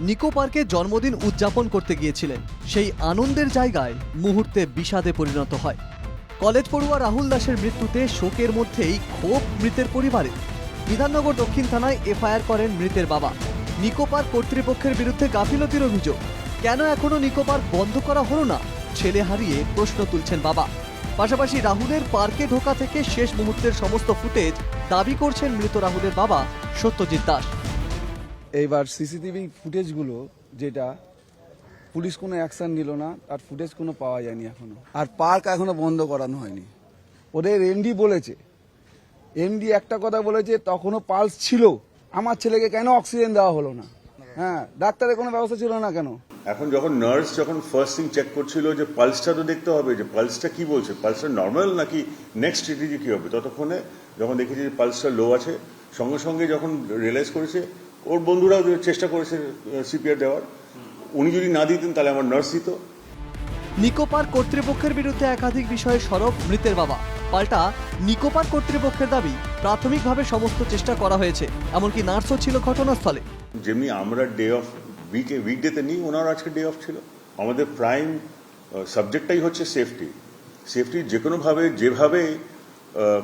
নিকো পার্কে জন্মদিন উদযাপন করতে গিয়েছিলেন। সেই আনন্দের জায়গায় মুহূর্তে বিষাদে পরিণত হয়। কলেজ পড়ুয়া রাহুল দাসের মৃত্যুতে শোকের মধ্যেই ক্ষোভ মৃতের পরিবারে। বিধাননগর দক্ষিণ থানায় এফআইআর করেন মৃতের বাবা। নিকো পার্ক কর্তৃপক্ষের বিরুদ্ধে গাফিলতির অভিযোগ। কেন এখনও নিকো পার্ক বন্ধ করা হলো না? ছেলে হারিয়ে প্রশ্ন তুলছেন বাবা। পাশাপাশি রাহুলের পার্কে ঢোকা থেকে শেষ মুহূর্তের সমস্ত ফুটেজ দাবি করছেন মৃত রাহুলের বাবা সত্যজিৎ দাস। এইবার সিসিটিভি ফুটেজগুলো যেটা পুলিশ কোনো অ্যাকশন নিল না, আর ফুটেজ কোনো পাওয়া যায়নি এখনও। আর পার্ক এখনও বন্ধ করানো হয়নি। ওদের এমডি বলেছে, এমডি একটা কথা বলেছে, তখনও পালস ছিল। আমার ছেলেকে কেন অক্সিজেন দেওয়া হলো না? হ্যাঁ ডাক্তারের কোনো ব্যবস্থা ছিল না কেন? এখন যখন নার্স যখন ফার্স্ট থিং চেক করছিল যে পালসটা তো দেখতে হবে, যে পালসটা কি বলছে, পালসটা নর্মাল নাকি নেক্সট স্ট্র্যাটেজি কি হবে? ততক্ষণে যখন দেখেছি যে পালসটা লো আছে, সঙ্গে সঙ্গে যখন রিয়েলাইজ করেছে ওর বন্ধুরা চেষ্টা করেছে সিপিআর দেওয়ার উনি যদি না দিতেন তাহলে আমার নার্স দিত। নিকোপার কর্তৃপক্ষের বিরুদ্ধে একাধিক বিষয়ে সরব মৃতের বাবা। পাল্টা নিকোপার কর্তৃপক্ষের দাবি প্রাথমিকভাবে সমস্ত চেষ্টা করা হয়েছে এমনকি নার্সও ছিল ঘটনাস্থলে। যেমনি আমরা ডে অফ উইকে উইকডেতে নিই ওনার আজকে ডে অফ ছিল। আমাদের প্রাইম সাবজেক্টটাই হচ্ছে সেফটি সেফটি যে কোনোভাবে যেভাবে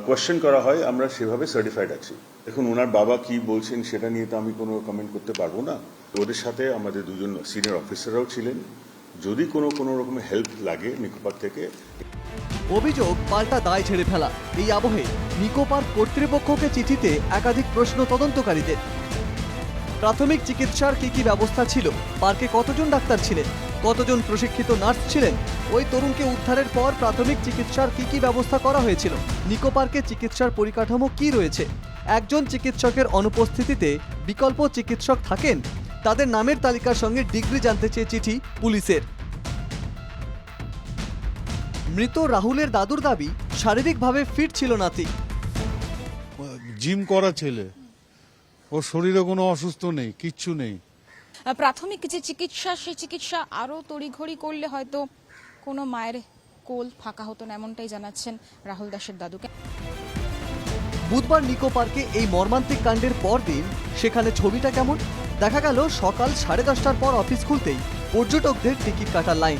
কোয়েশ্চেন করা হয়, আমরা সেভাবে সার্টিফাইড আছি। দেখুন, ওনার বাবা কি বলছেন সেটা নিয়ে তো আমি কোনো কমেন্ট করতে পারব না। ওদের সাথে আমাদের দুজন সিনিয়র অফিসাররাও ছিলেন। যদি কোনো কোনো রকম হেল্প লাগে নিকোপার থেকে। অভিযোগ পাল্টা দায় ছেড়ে ফেলা। এই আবহে নিকো পার্ক কর্তৃপক্ষকে চিঠিতে একাধিক প্রশ্ন তদন্তকারীদের। প্রাথমিক চিকিৎসার কি কি ব্যবস্থা ছিল? পার্কে কতজন ডাক্তার ছিলেন? কতজন প্রশিক্ষিত নার্স ছিলেন? ওই তরুণকে উদ্ধারের পর প্রাথমিক চিকিৎসার কি কি ব্যবস্থা করা হয়েছিল? নিকো পার্কে চিকিৎসার পরিকাঠামো কি রয়েছে? একজন চিকিৎসকের অনুপস্থিতিতে বিকল্প চিকিৎসক থাকেন? তাদের নামের তালিকার সঙ্গে ডিগ্রি জানতে চেয়ে চিঠি পুলিশের। মৃত রাহুলের দাদুর দাবি, শারীরিকভাবে ফিট ছিল নাতি। জিম করা ছেলে। ওর শরীরে কোনো অসুস্থ নেই, কিচ্ছু নেই। প্রাথমিক যে চিকিৎসা সেই চিকিৎসা আরও তড়িঘড়ি করলে হয়তো কোনো মায়ের কোল ফাঁকা হতো না এমনটাই জানাচ্ছেন রাহুল দাসের দাদুকে বুধবার নিকো পার্কে এই মর্মান্তিক কাণ্ডের পর দিন সেখানে ছবিটা কেমন? দেখা গেল সকাল সাড়ে দশটার পর অফিস খুলতেই পর্যটকদের টিকিট কাটার লাইন।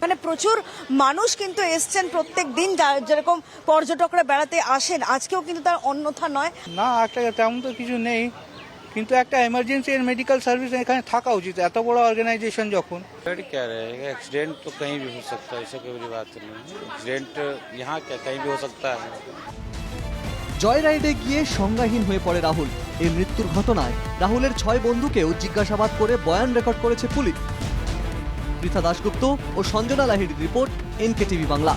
মানে প্রচুর মানুষ কিন্তু এসছেন প্রত্যেক দিন যা- যেরকম পর্যটকরা বেড়াতে আসেন আজকেও কিন্তু তার অন্যথা নয়। না একটা তেমন তো কিছু নেই। কিন্তু একটা এমার্জেন্সি মেডিকেল সার্ভিস এখানে থাকা উচিত এত বড় অর্গানাইজেশন যখন एक्सीडेंट क्या रहेगा एक्सीडेंट तो कहीं भी हो सकता है ऐसा कोई बड़ी बात नहीं है एक्सीडेंट यहाँ क्या कहीं भी हो सकता है জয় রাইডে গিয়ে সংজ্ঞাহীন হয়ে পড়ে রাহুল এই মৃত্যুর ঘটনায় রাহুলের ছয় বন্ধুকেও জিজ্ঞাসাবাদ করে বয়ান রেকর্ড করেছে পুলিশ পৃথা দাশগুপ্ত ও সঞ্জনা লাহিড়ির রিপোর্ট এনকে টিভি বাংলা